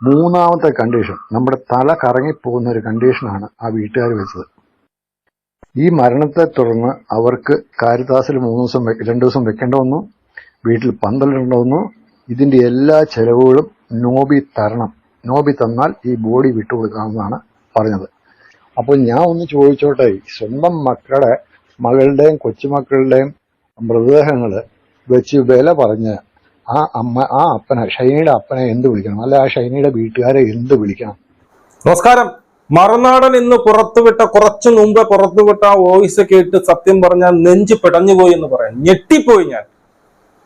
മൂന്നാമത്തെ കണ്ടീഷൻ നമ്മുടെ തല കറങ്ങിപ്പോകുന്ന ഒരു കണ്ടീഷനാണ് ആ വീട്ടുകാർ വെച്ചത്. ഈ മരണത്തെ തുടർന്ന് അവർക്ക് കാരിത്താസിൽ മൂന്ന് ദിവസം രണ്ടു ദിവസം വെക്കേണ്ട വന്നു. വീട്ടിൽ പന്തലിടേണ്ട വന്നു. ഇതിന്റെ എല്ലാ ചെലവുകളും നോബി തരണം. നോബി തന്നാൽ ഈ ബോഡി വിട്ടുകൊടുക്കാമെന്നാണ് പറഞ്ഞത്. അപ്പോൾ ഞാൻ ഒന്ന് ചോദിച്ചോട്ടെ സ്വന്തം മക്കളുടെ മകളുടെയും കൊച്ചുമക്കളുടെയും മൃതദേഹങ്ങൾ വെച്ച് വില പറഞ്ഞ് ആ അമ്മ ആ അപ്പനെ ഷൈനിയുടെ അപ്പനെ എന്ത് വിളിക്കണം? അല്ല ആ ഷൈനിയുടെ വീട്ടുകാരെ എന്ത് വിളിക്കണം? നമസ്കാരം. മറുനാടൻ ഇന്ന് പുറത്തുവിട്ട കുറച്ചു മുമ്പ് പുറത്തുവിട്ട ആ വോയിസ് കേട്ട് സത്യം പറഞ്ഞാൽ നെഞ്ച് പിടഞ്ഞുപോയി എന്ന് പറയാം. ഞെട്ടിപ്പോയി ഞാൻ.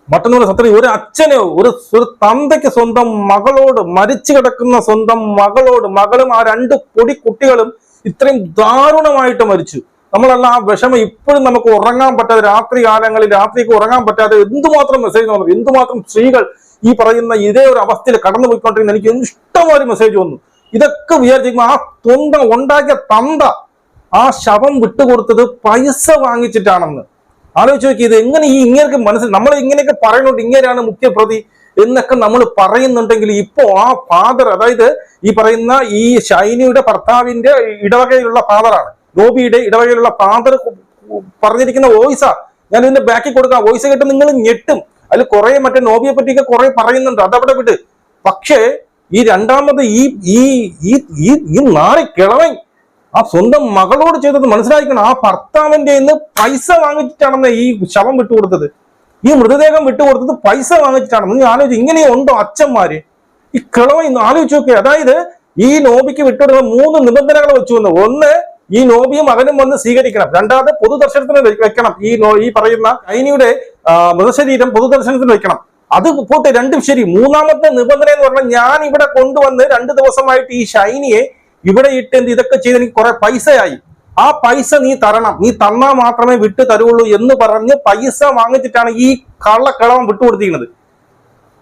മറ്റൊന്നുകൂടെ സത്യം ഒരു അച്ഛനോ ഒരു ഒരു തന്തയ്ക്ക് സ്വന്തം മകളോട് മരിച്ചു കിടക്കുന്ന സ്വന്തം മകളോട് മകളും ആ രണ്ട് പൊടി കുട്ടികളും ഇത്രയും ദാരുണമായിട്ട് മരിച്ചു. നമ്മളെല്ലാം ആ വിഷമം ഇപ്പോഴും നമുക്ക് ഉറങ്ങാൻ പറ്റാതെ രാത്രി കാലങ്ങളിൽ രാത്രിക്ക് ഉറങ്ങാൻ പറ്റാതെ എന്തുമാത്രം മെസ്സേജ് വന്നു. എന്തുമാത്രം സ്ത്രീകൾ ഈ പറയുന്ന ഇതേ ഒരു അവസ്ഥയിൽ കടന്നു പോയിക്കൊണ്ടിരിക്കുന്ന എനിക്ക് ഇഷ്ടമായൊരു മെസ്സേജ് വന്നു. ഇതൊക്കെ വിചാരിച്ചിരിക്കുമ്പോൾ ആ തൊണ്ട ഉണ്ടാക്കിയ തന്ത ആ ശവം വിട്ടുകൊടുത്തത് പൈസ വാങ്ങിച്ചിട്ടാണെന്ന്. ആലോചിച്ച് നോക്കി ഇത് എങ്ങനെ ഈ ഇങ്ങനെയൊക്കെ മനസ്സിൽ നമ്മൾ ഇങ്ങനെയൊക്കെ പറയുന്നുണ്ട് ഇങ്ങനെയാണ് മുഖ്യപ്രതി എന്നൊക്കെ നമ്മൾ പറയുന്നുണ്ടെങ്കിൽ ഇപ്പോ ആ ഫാദർ അതായത് ഈ പറയുന്ന ഈ ഷൈനിയുടെ ഭർത്താവിന്റെ ഇടവകയിലുള്ള ഫാദറാണ് ഗോപിയുടെ ഇടവകയിലുള്ള പാന്തർ പറഞ്ഞിരിക്കുന്ന വോയിസാ. ഞാൻ ഇതിന്റെ ബാക്കി കൊടുക്കാം. വോയിസ് കേട്ട് നിങ്ങൾ ഞെട്ടും. അതിൽ കുറെ മറ്റേ നോബിയെ പറ്റിയൊക്കെ കുറെ പറയുന്നുണ്ട്. അതവിടെ വിട്ട് പക്ഷേ ഈ രണ്ടാമത് ഈ ഈ ഈ നാറി കിളവൻ ആ സ്വന്തം മകളോട് ചെയ്തത് മനസ്സിലാക്കണം ആ ഭർത്താവിന്റെ നിന്ന് പൈസ വാങ്ങിച്ചിട്ടാണെന്ന് ഈ ശവം വിട്ടുകൊടുത്തത് ഈ മൃതദേഹം വിട്ടുകൊടുത്തത് പൈസ വാങ്ങിച്ചിട്ടാണെന്ന് നീ ആലോചിച്ച് ഇങ്ങനെയുണ്ടോ അച്ഛന്മാര്? ഈ കിളവൻ ആലോചിച്ച് നോക്കിയ അതായത് ഈ നോബിക്ക് വിട്ടുകൊടുക്കുന്ന മൂന്ന് നിബന്ധനകൾ വെച്ചു ഒന്ന് ഈ നോബിയും മകനും വന്ന് സ്വീകരിക്കണം. രണ്ടാമത് പൊതുദർശനത്തിന് വെക്കണം. ഈ ഈ പറയുന്ന ഐനിയുടെ ആ, മൃതശരീരം പൊതുദർശനത്തിന് വെക്കണം. അത് പോട്ടെ രണ്ടും ശരി. മൂന്നാമത്തെ നിബന്ധന എന്ന് പറഞ്ഞാൽ ഞാൻ ഇവിടെ കൊണ്ടുവന്ന് രണ്ട് ദിവസമായിട്ട് ഈ ഷൈനിയെ ഇവിടെ ഇട്ട് എന്ത് ഇതൊക്കെ ചെയ്ത് എനിക്ക് കുറെ പൈസയായി. ആ പൈസ നീ തരണം. നീ തന്നാൽ മാത്രമേ വിട്ടു തരുള്ളൂ എന്ന് പറഞ്ഞ് പൈസ വാങ്ങിച്ചിട്ടാണ് ഈ കള്ളക്കളവൻ വിട്ടുകൊടുത്തിരിക്കുന്നത്.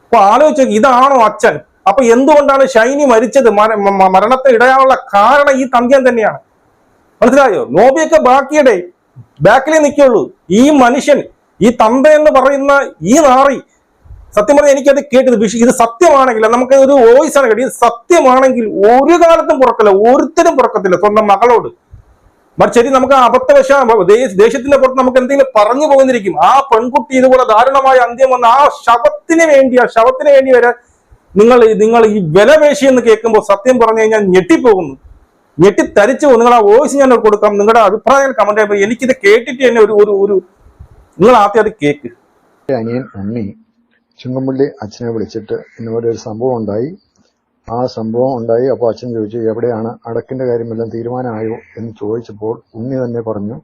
അപ്പൊ ആലോചിച്ചു ഇതാണോ അച്ഛൻ. അപ്പൊ എന്തുകൊണ്ടാണ് ഷൈനി മരിച്ചത്? മര- മ- മ- മരണത്തെ ഇടയാനുള്ള കാരണം ഈ തന്ത്യം തന്നെയാണ്. മനസ്സിലായോ? നോബിയൊക്കെ ബാക്കിയുടെ. ബാക്കിലേ നിൽക്കുള്ളൂ. ഈ മനുഷ്യൻ ഈ തമ്പ എന്ന് പറയുന്ന ഈ നാറി സത്യം പറഞ്ഞാൽ എനിക്കത് കേട്ടത് വിഷ ഇത് സത്യമാണെങ്കിൽ നമുക്ക് ഒരു വോയിസ് ആണ് കേട്ടത് സത്യമാണെങ്കിൽ ഒരു കാലത്തും പുറക്കില്ല ഒരുത്തരും പുറക്കത്തില്ല സ്വന്തം മകളോട്. ശരി നമുക്ക് അബദ്ധവശ ദേശത്തിന്റെ പുറത്ത് നമുക്ക് എന്തെങ്കിലും പറഞ്ഞു പോകുന്നിരിക്കും. ആ പെൺകുട്ടി ഇതുപോലെ ദാരുണമായ അന്ത്യം വന്ന ആ ശവത്തിന് വേണ്ടി ആ ശവത്തിന് വേണ്ടി വരെ നിങ്ങൾ നിങ്ങൾ ഈ വിലപേശി എന്ന് കേൾക്കുമ്പോൾ സത്യം പറഞ്ഞു കഴിഞ്ഞാൽ ഞെട്ടിപ്പോകുന്നു. ഞെട്ടിത്തരിച്ചു നിങ്ങൾ ആ വോയിസ് ഞാൻ കൊടുക്കാം. നിങ്ങളുടെ അഭിപ്രായങ്ങൾ കമന്റ് ചെയ്യുമ്പോൾ എനിക്കിത് കേട്ടിട്ട് തന്നെ ഒരു ഒരു ഒരു നിങ്ങൾ ആദ്യം അത് കേക്ക്. അനിയൻ ഉണ്ണി ചുങ്കമ്പള്ളി അച്ഛനെ വിളിച്ചിട്ട് ഇന്നുപോലെ ഒരു സംഭവം ഉണ്ടായി. ആ സംഭവം ഉണ്ടായി. അപ്പോൾ അച്ഛൻ ചോദിച്ചു എവിടെയാണ് അടക്കിന്റെ കാര്യമെല്ലാം തീരുമാനമായോ? എന്ന് ചോദിച്ചപ്പോൾ ഉണ്ണി തന്നെ പറഞ്ഞു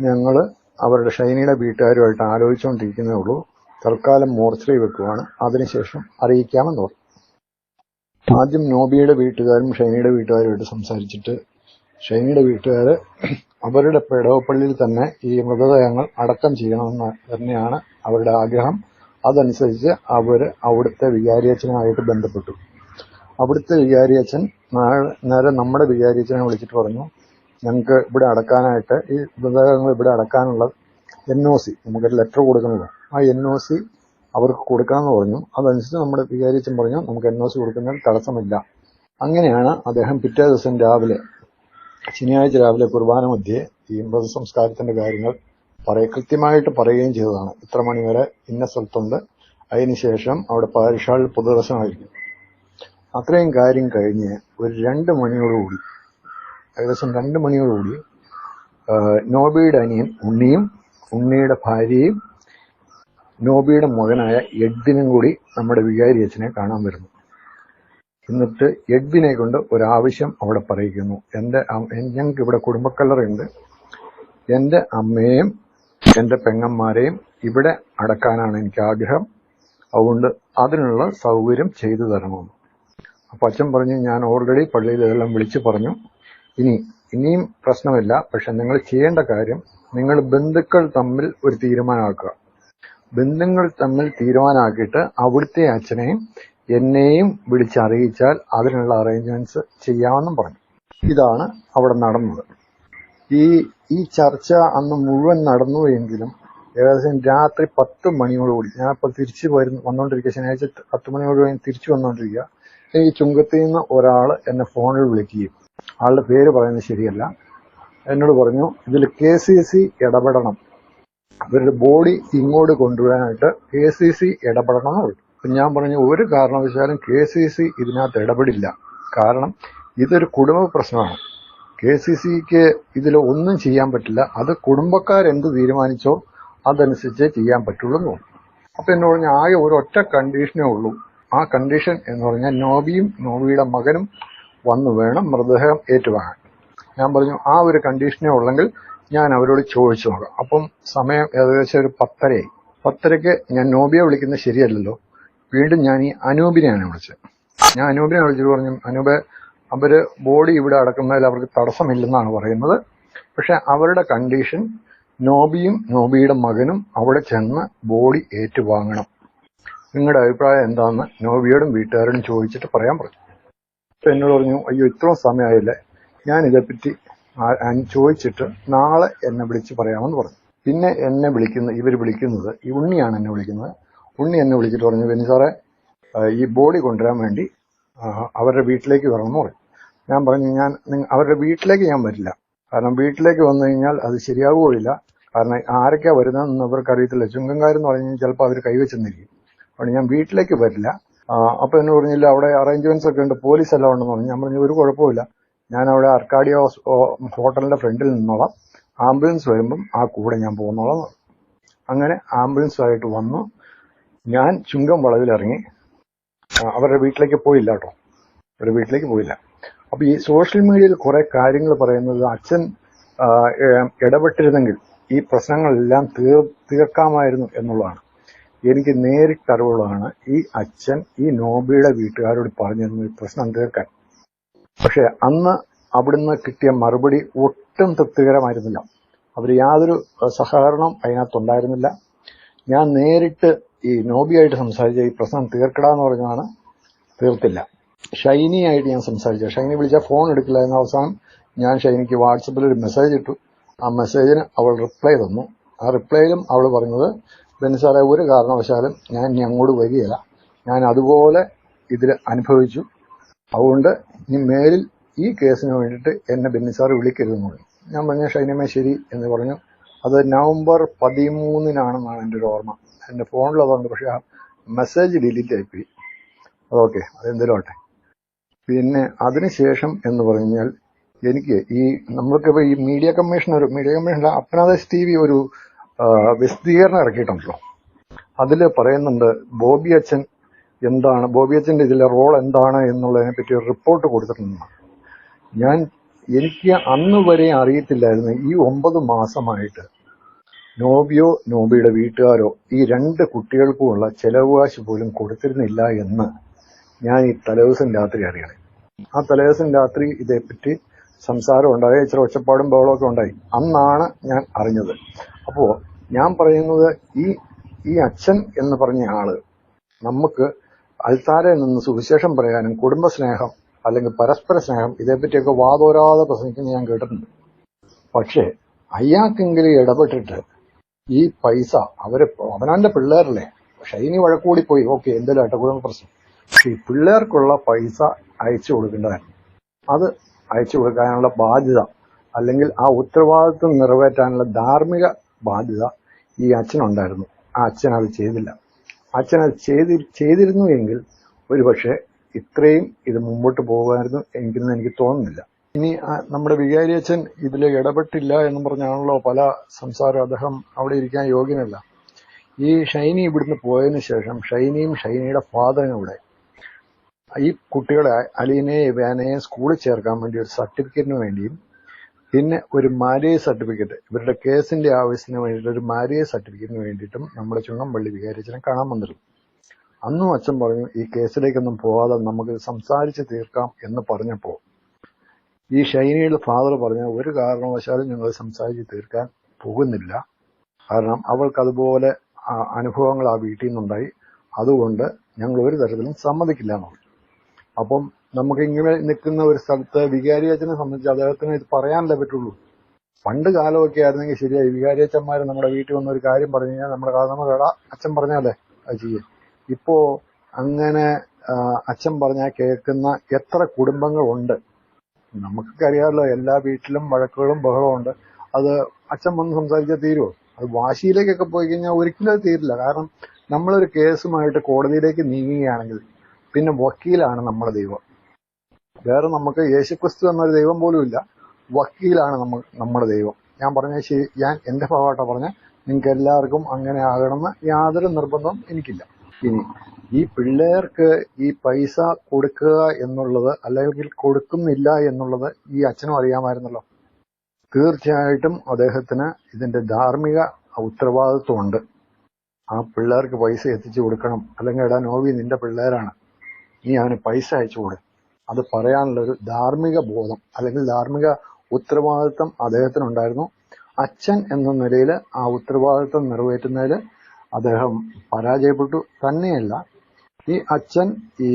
ഞങ്ങൾ അവരുടെ ഷൈനിയുടെ വീട്ടുകാരുമായിട്ട് ആലോചിച്ചുകൊണ്ടിരിക്കുന്നേ ഉള്ളൂ. തൽക്കാലം മോർച്ചറി വെക്കുവാണ്. അതിനുശേഷം അറിയിക്കാമെന്ന് പറഞ്ഞു. ആദ്യം നോബിയുടെ വീട്ടുകാരും ഷൈനിയുടെ വീട്ടുകാരുമായിട്ട് സംസാരിച്ചിട്ട് ഷൈനിയുടെ വീട്ടുകാർ അവരുടെ പെടവപ്പള്ളിയിൽ തന്നെ ഈ മൃതദേഹങ്ങൾ അടക്കം ചെയ്യണമെന്ന് തന്നെയാണ് അവരുടെ ആഗ്രഹം. അതനുസരിച്ച് അവർ അവിടുത്തെ വികാരിയച്ഛനുമായിട്ട് ബന്ധപ്പെട്ടു. അവിടുത്തെ വികാരിയച്ഛൻ നേരെ നമ്മുടെ വികാരിയച്ഛനെ വിളിച്ചിട്ട് പറഞ്ഞു ഞങ്ങൾക്ക് ഇവിടെ അടക്കാനായിട്ട് ഈ മൃതദേഹങ്ങൾ ഇവിടെ അടക്കാനുള്ള എൻ ഒ സി നമുക്കൊരു ലെറ്റർ കൊടുക്കുന്നത്. ആ എൻ ഒ സി അവർക്ക് കൊടുക്കാമെന്ന് പറഞ്ഞു. അതനുസരിച്ച് നമ്മുടെ വികാരിയച്ഛൻ പറഞ്ഞു നമുക്ക് എൻ ഒ സി കൊടുക്കുന്നതിൽ തടസ്സമില്ല. അങ്ങനെയാണ് അദ്ദേഹം പിറ്റേ ദിവസം രാവിലെ ശനിയാഴ്ച രാവിലെ കുർബാന മധ്യേ ഈ മൃതസംസ്കാരത്തിന്റെ കാര്യങ്ങൾ പറയ കൃത്യമായിട്ട് പറയുകയും ചെയ്തതാണ്. ഇത്ര മണിവരെ ഇന്ന സ്ഥലത്തുണ്ട്. അതിനുശേഷം അവിടെ പാരിഷാളിൽ പൊതുദർശനമായിരിക്കും. അത്രയും കാര്യം കഴിഞ്ഞ് ഒരു രണ്ട് മണിയോടുകൂടി ഏകദേശം രണ്ട് മണിയോടുകൂടി നോബിയുടെ അനിയൻ ഉണ്ണിയും ഉണ്ണിയുടെ ഭാര്യയും നോബിയുടെ മകനായ എഡ്വിനും കൂടി നമ്മുടെ വികാരി അച്ഛനെ കാണാൻ വരുന്നു. എന്നിട്ട് എഡ്വിനെ കൊണ്ട് ഒരാവശ്യം അവിടെ പറയിക്കുന്നു. എന്റെ ഞങ്ങൾക്ക് ഇവിടെ കുടുംബക്കല്ലറുണ്ട് എന്റെ അമ്മയെയും എന്റെ പെങ്ങന്മാരെയും ഇവിടെ അടക്കാനാണ് എനിക്ക് ആഗ്രഹം. അതുകൊണ്ട് അതിനുള്ള സൗകര്യം ചെയ്തു തരണമെന്ന് അപ്പം അച്ഛൻ പറഞ്ഞു ഞാൻ ഓൾറെഡി പള്ളിയിൽ ഇതെല്ലാം വിളിച്ചു പറഞ്ഞു. ഇനി ഇനിയും പ്രശ്നമില്ല. പക്ഷെ നിങ്ങൾ ചെയ്യേണ്ട കാര്യം നിങ്ങൾ ബന്ധുക്കൾ തമ്മിൽ ഒരു തീരുമാനമാക്കുക. ബന്ധുക്കൾ തമ്മിൽ തീരുമാനമാക്കിയിട്ട് അവിടുത്തെ അച്ഛനെയും എന്നെയും വിളിച്ചറിയിച്ചാൽ അതിനുള്ള അറേഞ്ച്മെന്റ്സ് ചെയ്യാമെന്നും പറഞ്ഞു. ഇതാണ് അവിടെ നടന്നത്. ഈ ഈ ചർച്ച അന്ന് മുഴുവൻ നടന്നു എങ്കിലും ഏകദേശം രാത്രി പത്ത് മണിയോടുകൂടി ഞാനിപ്പോൾ തിരിച്ചു വരുന്നു വന്നുകൊണ്ടിരിക്കുക ശനിയാഴ്ച പത്ത് മണിയോട് കഴിഞ്ഞ് തിരിച്ചു വന്നുകൊണ്ടിരിക്കുക എനിക്ക് ചുങ്കത്തിൽ നിന്ന് ഒരാൾ എന്നെ ഫോണിൽ വിളിക്കുകയും ആളുടെ പേര് പറയുന്നത് ശരിയല്ല. എന്നോട് പറഞ്ഞു ഇതിൽ കെ സി സി ഇടപെടണം. അവരുടെ ബോഡി ഇങ്ങോട്ട് കൊണ്ടുവരാനായിട്ട് കെ സി സി ഇടപെടണം എന്ന് പറഞ്ഞു ഞാൻ പറഞ്ഞു ഒരു കാരണവശാലും കെ സി സി ഇതിനകത്ത് ഇടപെടില്ല. കാരണം ഇതൊരു കുടുംബ പ്രശ്നമാണ്. കെ സി സിക്ക് ഇതിൽ ഒന്നും ചെയ്യാൻ പറ്റില്ല. അത് കുടുംബക്കാരെന്ത് തീരുമാനിച്ചോ അതനുസരിച്ച് ചെയ്യാൻ പറ്റുള്ളൂ എന്ന് തോന്നുന്നു അപ്പൊ എന്നോട് പറഞ്ഞാൽ ആകെ ഒരു ഒറ്റ കണ്ടീഷനേ ഉള്ളൂ. ആ കണ്ടീഷൻ എന്ന് പറഞ്ഞാൽ നോബിയും നോബിയുടെ മകനും വന്നു വേണം മൃതദേഹം ഏറ്റുവാങ്ങാൻ. ഞാൻ പറഞ്ഞു ആ ഒരു കണ്ടീഷനേ ഉള്ളെങ്കിൽ ഞാൻ അവരോട് ചോദിച്ചു നോക്കാം. അപ്പം സമയം ഏകദേശം ഒരു പത്തരയായി. പത്തരയ്ക്ക് ഞാൻ നോബിയെ വിളിക്കുന്നത് ശരിയല്ലല്ലോ. വീണ്ടും ഞാൻ ഈ അനൂപിനെയാണ് വിളിച്ചത്. ഞാൻ അനൂപിനെ വിളിച്ചിട്ട് പറഞ്ഞു അനൂപ് അവർ ബോഡി ഇവിടെ അടക്കുന്നതിൽ അവർക്ക് തടസ്സമില്ലെന്നാണ് പറയുന്നത്. പക്ഷെ അവരുടെ കണ്ടീഷൻ നോബിയും നോബിയുടെ മകനും അവിടെ ചെന്ന് ബോഡി ഏറ്റുവാങ്ങണം. നിങ്ങളുടെ അഭിപ്രായം എന്താണെന്ന് നോബിയോടും വീട്ടുകാരോടും ചോദിച്ചിട്ട് പറയാൻ പറഞ്ഞു. എന്നോട് പറഞ്ഞു അയ്യോ ഇത്രയും സമയമായില്ലേ? ഞാൻ ഇതേപ്പറ്റി ചോദിച്ചിട്ട് നാളെ എന്നെ വിളിച്ച് പറയാമെന്ന് പറഞ്ഞു. പിന്നെ എന്നെ വിളിക്കുന്ന ഇവർ വിളിക്കുന്നത് ഈ ഉണ്ണിയാണ് എന്നെ വിളിക്കുന്നത്. ഉണ്ണി എന്നെ വിളിച്ചിട്ട് പറഞ്ഞു ബെന്നി സാറേ ഈ ബോഡി കൊണ്ടുവരാൻ വേണ്ടി അവരുടെ വീട്ടിലേക്ക് വരണമെന്ന് പറഞ്ഞു. ഞാൻ പറഞ്ഞു ഞാൻ അവരുടെ വീട്ടിലേക്ക് ഞാൻ വരില്ല. കാരണം വീട്ടിലേക്ക് വന്നു കഴിഞ്ഞാൽ അത് ശരിയാവുകയില്ല. കാരണം ആരൊക്കെയാ വരുന്നതെന്ന് അവർക്ക് അറിയത്തില്ല ചുങ്കംകാരെന്ന് പറഞ്ഞു കഴിഞ്ഞാൽ ചിലപ്പോൾ അവർ കൈവച്ചെന്നിരിക്കും അതുകൊണ്ട് ഞാൻ വീട്ടിലേക്ക് വരില്ല. അപ്പോൾ അപ്പൊ എന്നോട് പറഞ്ഞില്ല അവിടെ അറേഞ്ച്മെന്റ്സ് ഒക്കെ ഉണ്ട് പോലീസ് എല്ലാം ഉണ്ടെന്ന് പറഞ്ഞു. ഞാൻ പറഞ്ഞു ഒരു കുഴപ്പമില്ല ഞാൻ അവിടെ അർക്കാഡിയ ഹോട്ടലിന്റെ ഫ്രണ്ടിൽ നിന്നോളാം. ആംബുലൻസ് വരുമ്പം ആ കൂടെ ഞാൻ പോകുന്നോളാം. അങ്ങനെ ആംബുലൻസുമായിട്ട് വന്നു. ഞാൻ ചുങ്കം വളവിൽ ഇറങ്ങി അവരുടെ വീട്ടിലേക്ക് പോയില്ല കേട്ടോ. അവരുടെ വീട്ടിലേക്ക് പോയില്ല. അപ്പൊ ഈ സോഷ്യൽ മീഡിയയിൽ കുറേ കാര്യങ്ങൾ പറയുന്നത് അച്ഛൻ ഇടപെട്ടിരുന്നെങ്കിൽ ഈ പ്രശ്നങ്ങളെല്ലാം തീർ തീർക്കാമായിരുന്നു എന്നുള്ളതാണ്. എനിക്ക് നേരിട്ട് അറിവുള്ളതാണ് ഈ അച്ഛൻ ഈ നോബിയുടെ വീട്ടുകാരോട് പറഞ്ഞിരുന്നു ഈ പ്രശ്നം തീർക്കാൻ. പക്ഷെ അന്ന് അവിടുന്ന് കിട്ടിയ മറുപടി ഒട്ടും തൃപ്തികരമായിരുന്നില്ല. അവർ യാതൊരു സഹകരണം സഹകരണവും അതിനകത്തുണ്ടായിരുന്നില്ല. ഞാൻ നേരിട്ട് ഈ നോബിയായിട്ട് സംസാരിച്ച ഈ പ്രശ്നം തീർക്കടാന്ന് പറഞ്ഞാണ് തീർത്തില്ല. ഷൈനിയായിട്ട് ഞാൻ സംസാരിച്ചു. ഷൈനി വിളിച്ചാൽ ഫോൺ എടുക്കില്ല എന്ന അവസാനം ഞാൻ ഷൈനിക്ക് വാട്സപ്പിൽ ഒരു മെസ്സേജ് ഇട്ടു. ആ മെസ്സേജിന് അവൾ റിപ്ലൈ തന്നു. ആ റിപ്ലൈയിലും അവൾ പറഞ്ഞത് ബെൻസാറെ ഒരു കാരണവശാലും ഞാൻ ഇനി അങ്ങോട്ട് വരികയില്ല. ഞാൻ അതുപോലെ ഇതിൽ അനുഭവിച്ചു. അതുകൊണ്ട് ഇനി മേലിൽ ഈ കേസിന് വേണ്ടിയിട്ട് എന്നെ ബെന്നി സാർ വിളിക്കരുതെന്ന് പറഞ്ഞു. ഞാൻ പറഞ്ഞു ഷൈനമ്മ ശരി എന്ന് പറഞ്ഞു. അത് നവംബർ പതിമൂന്നിനാണെന്നാണ് എന്റെ ഒരു ഓർമ്മ. എന്റെ ഫോണിൽ പക്ഷേ ആ മെസ്സേജ് ഡിലീറ്റ് ആയിപ്പോയി. ഓക്കെ അതെന്തെങ്കിലും ആട്ടെ പിന്നെ അതിനുശേഷം എന്ന് പറഞ്ഞാൽ എനിക്ക് ഈ നമ്മൾക്കിപ്പോൾ ഈ മീഡിയ കമ്മീഷൻ ഒരു media commission Apnadesh T V ഒരു വിശദീകരണം ഇറക്കിയിട്ടുണ്ടല്ലോ. അതിൽ പറയുന്നുണ്ട് ബോബി അച്ഛൻ എന്താണ് ബോബിയച്ചന്റെ ഇതിലെ റോൾ എന്താണ് എന്നുള്ളതിനെ പറ്റി ഒരു റിപ്പോർട്ട് കൊടുത്തിട്ടുണ്ട്. ഞാൻ എനിക്ക് അന്ന് വരെ അറിയത്തില്ലായിരുന്നു ഈ ഒമ്പത് മാസമായിട്ട് നോബിയോ നോബിയുടെ വീട്ടുകാരോ ഈ രണ്ട് കുട്ടികൾക്കുമുള്ള ചെലവുകാശ് പോലും കൊടുത്തിരുന്നില്ല എന്ന് ഞാൻ ഈ തലേദിവസം രാത്രി അറിയണേ. ആ തലേദിവസം രാത്രി ഇതേപ്പറ്റി സംസാരം ഉണ്ടായി ഇച്ചിരി ഒച്ചപ്പാടും ബഹളമൊക്കെ ഉണ്ടായി. അന്നാണ് ഞാൻ അറിഞ്ഞത്. അപ്പോൾ ഞാൻ പറയുന്നത് ഈ ഈ അച്ഛൻ എന്ന് പറഞ്ഞ ആൾ നമുക്ക് അൽത്താരെ നിന്ന് സുവിശേഷം പറയാനും കുടുംബസ്നേഹം അല്ലെങ്കിൽ പരസ്പര സ്നേഹം ഇതേപ്പറ്റിയൊക്കെ വാതോരാതെ പ്രസംഗിക്കുന്നത് ഞാൻ കേട്ടിട്ടുണ്ട്. പക്ഷേ അയാൾക്കെങ്കിലും ഇടപെട്ടിട്ട് ഈ പൈസ അവർ അവനാന്റെ പിള്ളേരല്ലേ? വഴക്കൂടി പോയി. ഓക്കെ എന്തെങ്കിലും അട്ടകുടുംബ പ്രശ്നം. ഈ പിള്ളേർക്കുള്ള പൈസ അയച്ചു കൊടുക്കേണ്ടതായിരുന്നു അത് അയച്ചു കൊടുക്കാനുള്ള ബാധ്യത അല്ലെങ്കിൽ ആ ഉത്തരവാദിത്വം നിറവേറ്റാനുള്ള ധാർമ്മിക ബാധ്യത ഈ അച്ഛനുണ്ടായിരുന്നു. ആ അച്ഛൻ അത് ചെയ്തില്ല. അച്ഛൻ ചെയ്തി ചെയ്തിരുന്നു എങ്കിൽ ഒരുപക്ഷെ ഇത്രയും ഇത് മുമ്പോട്ട് പോകുമായിരുന്നു എങ്കിലും എനിക്ക് തോന്നുന്നില്ല. ഇനി നമ്മുടെ വികാരി അച്ഛൻ ഇതിൽ ഇടപെട്ടില്ല എന്ന് പറഞ്ഞാണല്ലോ പല സംസാരം അദ്ദേഹം അവിടെ ഇരിക്കാൻ യോഗ്യനല്ല. ഈ ഷൈനി ഇവിടുന്ന് പോയതിന് ശേഷം ഷൈനിയും ഷൈനിയുടെ ഫാദറും ഇവിടെ ഈ കുട്ടികളെ അലീനയെ ഇവാനയെ സ്കൂളിൽ ചേർക്കാൻ വേണ്ടി ഒരു സർട്ടിഫിക്കറ്റിന് വേണ്ടിയും പിന്നെ ഒരു മാരേജ് സർട്ടിഫിക്കറ്റ് ഇവരുടെ കേസിന്റെ ആവശ്യത്തിന് വേണ്ടിയിട്ട് ഒരു മാരേജ് സർട്ടിഫിക്കറ്റിന് വേണ്ടിയിട്ടും നമ്മുടെ ചുങ്ങമ്പള്ളി വികാരിച്ചനെ കാണാൻ വന്നിരുന്നു. അന്നും അച്ഛൻ പറഞ്ഞു ഈ കേസിലേക്കൊന്നും പോവാതെ നമുക്ക് സംസാരിച്ച് തീർക്കാം എന്ന് പറഞ്ഞപ്പോൾ ഈ ഷൈനിയുടെ ഫാദർ പറഞ്ഞ ഒരു കാരണവശാലും ഞങ്ങൾ സംസാരിച്ച് തീർക്കാൻ പോകുന്നില്ല. കാരണം അവൾക്ക് അതുപോലെ അനുഭവങ്ങൾ ആ വീട്ടിൽ നിന്നുണ്ടായി. അതുകൊണ്ട് ഞങ്ങൾ ഒരു തരത്തിലും സമ്മതിക്കില്ല എന്ന് പറഞ്ഞു. അപ്പം നമുക്ക് ഇങ്ങനെ നിൽക്കുന്ന ഒരു സ്ഥലത്ത് വികാരിയച്ചനെ സംബന്ധിച്ച് അദ്ദേഹത്തിന് ഇത് പറയാനല്ലേ പറ്റുള്ളൂ. പണ്ട് കാലമൊക്കെ ആയിരുന്നെങ്കിൽ ശരിയായി വികാരിയച്ചന്മാർ നമ്മുടെ വീട്ടിൽ വന്ന ഒരു കാര്യം പറഞ്ഞു കഴിഞ്ഞാൽ നമ്മുടെ കാരണമ്മ കേടാ അച്ഛൻ പറഞ്ഞാലേ അത് ചെയ്യും. ഇപ്പോ അങ്ങനെ അച്ഛൻ പറഞ്ഞാൽ കേൾക്കുന്ന എത്ര കുടുംബങ്ങളുണ്ട്. നമുക്കൊക്കെ അറിയാമല്ലോ എല്ലാ വീട്ടിലും വഴക്കുകളും ബഹളവും ഉണ്ട്. അത് അച്ഛൻ വന്ന് സംസാരിച്ചാൽ തീരുമോ അത് വാശിയിലേക്കൊക്കെ പോയി കഴിഞ്ഞാൽ ഒരിക്കലും അത് തീരില്ല. കാരണം നമ്മളൊരു കേസുമായിട്ട് കോടതിയിലേക്ക് നീങ്ങുകയാണെങ്കിൽ പിന്നെ വക്കീലാണ് നമ്മുടെ ദൈവം. വേറെ നമുക്ക് യേശുക്രിസ്തു എന്നൊരു ദൈവം പോലും ഇല്ല. വക്കീലാണ് നമ്മൾ നമ്മുടെ ദൈവം. ഞാൻ പറഞ്ഞ ശരി ഞാൻ എന്റെ ഭാഗമായിട്ടാ പറഞ്ഞ നിങ്ങൾക്ക് എല്ലാവർക്കും അങ്ങനെ ആകണമെന്ന് യാതൊരു നിർബന്ധവും എനിക്കില്ല. ഇനി ഈ പിള്ളേർക്ക് ഈ പൈസ കൊടുക്കുക എന്നുള്ളത് അല്ലെങ്കിൽ കൊടുക്കുന്നില്ല എന്നുള്ളത് ഈ അച്ഛനും അറിയാമായിരുന്നല്ലോ. തീർച്ചയായിട്ടും അദ്ദേഹത്തിന് ഇതിന്റെ ധാർമ്മിക ഉത്തരവാദിത്വമുണ്ട്. ആ പിള്ളേർക്ക് പൈസ എത്തിച്ചു കൊടുക്കണം. അല്ലെങ്കിൽ എടാ നോവി നിന്റെ പിള്ളേരാണ്. നീ അവന് പൈസ അയച്ചു കൊടു അത് പറയാനുള്ള ഒരു ധാർമ്മിക ബോധം അല്ലെങ്കിൽ ധാർമ്മിക ഉത്തരവാദിത്വം അദ്ദേഹത്തിനുണ്ടായിരുന്നു. അച്ഛൻ എന്ന നിലയിൽ ആ ഉത്തരവാദിത്വം നിറവേറ്റുന്നതിൽ അദ്ദേഹം പരാജയപ്പെട്ടു. തന്നെയല്ല ഈ അച്ഛൻ ഈ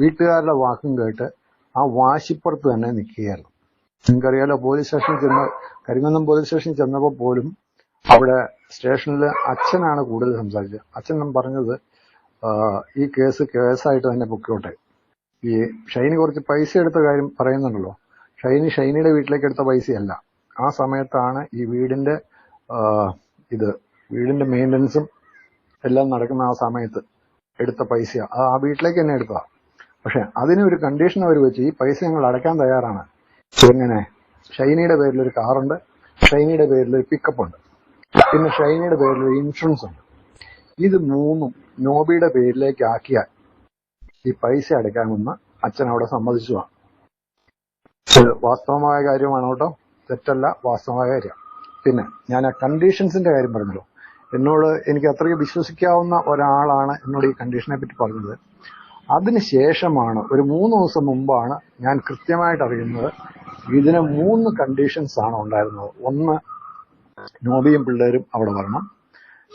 വീട്ടുകാരുടെ വാക്കും കേട്ട് ആ വാശിപ്പുറത്ത് തന്നെ നിൽക്കുകയായിരുന്നു. നിങ്ങൾക്കറിയാലോ പോലീസ് സ്റ്റേഷനിൽ ചെന്ന് കരിമന്നം പോലീസ് സ്റ്റേഷനിൽ ചെന്നപ്പോൾ പോലും അവിടെ സ്റ്റേഷനിൽ അച്ഛനാണ് കൂടുതൽ സംസാരിച്ചത്. അച്ഛൻ പറഞ്ഞത് ഈ കേസ് കേസായിട്ട് തന്നെ പൊക്കോട്ടെ. ഈ ഷൈനി കുറച്ച് പൈസ എടുത്ത കാര്യം പറയുന്നുണ്ടല്ലോ. ഷൈനി ഷൈനിയുടെ വീട്ടിലേക്ക് എടുത്ത പൈസയല്ല. ആ സമയത്താണ് ഈ വീടിന്റെ ഇത് വീടിന്റെ മെയിന്റനൻസും എല്ലാം നടക്കുന്ന ആ സമയത്ത് എടുത്ത പൈസ. ആ വീട്ടിലേക്ക് തന്നെ എടുത്തതാ. പക്ഷെ ഒരു കണ്ടീഷൻ അവർ വെച്ച് ഈ പൈസ ഞങ്ങൾ അടയ്ക്കാൻ തയ്യാറാണ്. എങ്ങനെ ഷൈനിയുടെ പേരിൽ ഒരു കാറുണ്ട് ഷൈനിയുടെ പേരിൽ ഒരു പിക്കപ്പ് ഉണ്ട് പിന്നെ ഷൈനിയുടെ പേരിൽ ഒരു ഇൻഷുറൻസ് ഉണ്ട്. ഇത് മൂന്നും നോബിയുടെ പേരിലേക്ക് ആക്കിയാൽ ഈ പൈസ അടയ്ക്കാമെന്ന് അച്ഛൻ അവിടെ സമ്മതിച്ചതാണ് ഇത് വാസ്തവമായ കാര്യമാണ് കേട്ടോ. തെറ്റല്ല വാസ്തവമായ കാര്യം. പിന്നെ ഞാൻ ആ കണ്ടീഷൻസിന്റെ കാര്യം പറഞ്ഞല്ലോ. എന്നോട് എനിക്ക് അത്രയും വിശ്വസിക്കാവുന്ന ഒരാളാണ് എന്നോട് ഈ കണ്ടീഷനെ പറ്റി പറഞ്ഞത്. അതിനുശേഷമാണ് ഒരു മൂന്ന് ദിവസം മുമ്പാണ് ഞാൻ കൃത്യമായിട്ട് അറിയുന്നത് ഇതിന് മൂന്ന് കണ്ടീഷൻസ് ആണ് ഉണ്ടായിരുന്നത്. ഒന്ന് നോബിയും പിള്ളേരും അവിടെ വരണം.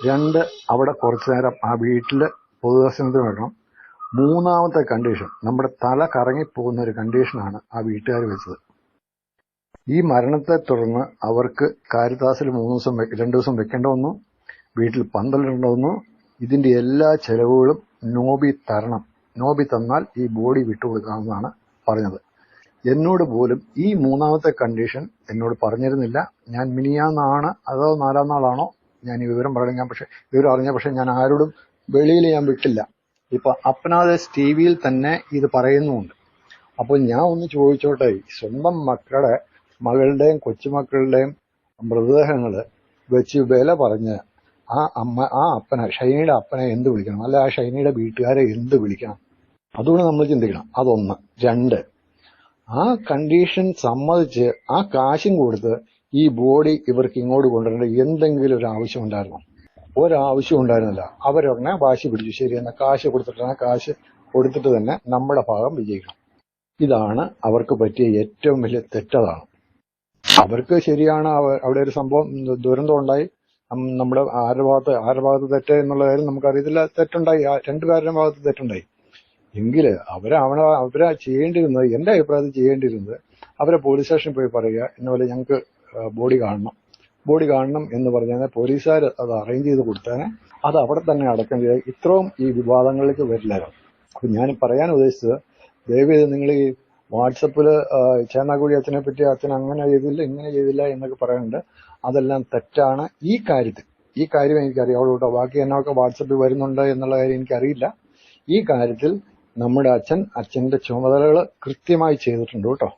രണ്ട് അവിടെ കുറച്ചു നേരം ആ വീട്ടിൽ പൊതുദർശനത്തിന് വരണം. മൂന്നാമത്തെ കണ്ടീഷൻ നമ്മുടെ തല കറങ്ങിപ്പോകുന്ന ഒരു കണ്ടീഷനാണ് ആ വീട്ടുകാർ വെച്ചത്. ഈ മരണത്തെ തുടർന്ന് അവർക്ക് കാരിത്താസിൽ മൂന്ന് ദിവസം രണ്ട് ദിവസം വെക്കേണ്ട വന്നു വീട്ടിൽ പന്തലിടേണ്ട വന്നു. ഇതിന്റെ എല്ലാ ചെലവുകളും നോബി തരണം നോബി തന്നാൽ ഈ ബോഡി വിട്ടുകൊടുക്കാമെന്നാണ് പറഞ്ഞത്. എന്നോട് പോലും ഈ മൂന്നാമത്തെ കണ്ടീഷൻ എന്നോട് പറഞ്ഞിരുന്നില്ല. ഞാൻ മിനിയാന്നാണ് അതോ നാലാം നാളാണോ? ഞാൻ ഈ വിവരം പറഞ്ഞു ഞാൻ പക്ഷെ വിവരം അറിഞ്ഞ പക്ഷേ ഞാൻ ആരോടും വെളിയിൽ ഞാൻ വിട്ടില്ല. ഇപ്പൊ അപ്നാദേശ് ടി വിയിൽ തന്നെ ഇത് പറയുന്നുമുണ്ട്. അപ്പോൾ ഞാൻ ഒന്ന് ചോദിച്ചോട്ടെ സ്വന്തം മക്കളുടെ മകളുടെയും കൊച്ചുമക്കളുടെയും മൃതദേഹങ്ങൾ വെച്ച് വില പറഞ്ഞ് ആ അമ്മ ആ അപ്പനെ ഷൈനിയുടെ അപ്പനെ എന്ത് വിളിക്കണം? അല്ലെ ആ ഷൈനിയുടെ വീട്ടുകാരെ എന്ത് വിളിക്കണം? അതുകൊണ്ട് നമ്മൾ ചിന്തിക്കണം. അതൊന്ന്. രണ്ട്. ആ കണ്ടീഷൻ സമ്മതിച്ച് ആ കാശും കൊടുത്ത് ഈ ബോഡി ഇവർക്ക് ഇങ്ങോട്ട് കൊണ്ടുവരേണ്ട എന്തെങ്കിലും ഒരു ആവശ്യം ഉണ്ടായിരുന്നോ? ഒരാവശ്യം ഉണ്ടായിരുന്നില്ല. അവരുടനെ വാശി പിടിച്ചു. ശരി എന്നാൽ കാശ് കൊടുത്തിട്ടാണ് കാശ് കൊടുത്തിട്ട് തന്നെ നമ്മുടെ ഭാഗം വിജയിക്കണം. ഇതാണ് അവർക്ക് പറ്റിയ ഏറ്റവും വലിയ തെറ്റതാണ്. അവർക്ക് ശരിയാണ് അവ- അവിടെ ഒരു സംഭവം ദുരന്തം ഉണ്ടായി. നമ്മുടെ ആരുടെ ഭാഗത്ത് ആരുടെ ഭാഗത്ത് തെറ്റ് എന്നുള്ള കാര്യം നമുക്കറിയത്തില്ല. തെറ്റുണ്ടായി. രണ്ടുപേരുടെ ഭാഗത്ത് തെറ്റുണ്ടായി. എങ്കിൽ അവരെ അവന അവരെ ചെയ്യേണ്ടിയിരുന്നത് എന്റെ അഭിപ്രായത്തിൽ ചെയ്യേണ്ടിയിരുന്നത് അവരെ പോലീസ് സ്റ്റേഷനിൽ പോയി പറയുക. ഇന്നപോലെ ഞങ്ങൾക്ക് ബോഡി കാണണം. ബോഡി കാണണം എന്ന് പറഞ്ഞാൽ പോലീസുകാർ അത് അറേഞ്ച് ചെയ്ത് കൊടുത്താനെ അത് അവിടെ തന്നെ അടക്കം ചെയ്ത് ഇത്രയും ഈ വിവാദങ്ങളിലേക്ക് വരില്ലായിരുന്നു അപ്പൊ ഞാൻ പറയാൻ ഉദ്ദേശിച്ചത് ദയവേത് നിങ്ങൾ ഈ വാട്സപ്പിൽ ചേന്നാകുഴി അച്ഛനെ പറ്റി അച്ഛൻ അങ്ങനെ ചെയ്തില്ല ഇങ്ങനെ ചെയ്തില്ല എന്നൊക്കെ പറയുന്നുണ്ട്. അതെല്ലാം തെറ്റാണ്. ഈ കാര്യത്തിൽ ഈ കാര്യം എനിക്കറിയാവുള്ളൂ കേട്ടോ ബാക്കി എന്നൊക്കെ വാട്സപ്പിൽ വരുന്നുണ്ട് എന്നുള്ള കാര്യം എനിക്കറിയില്ല. ഈ കാര്യത്തിൽ നമ്മുടെ അച്ഛൻ അച്ഛന്റെ ചുമതലകൾ കൃത്യമായി ചെയ്തിട്ടുണ്ട് കേട്ടോ.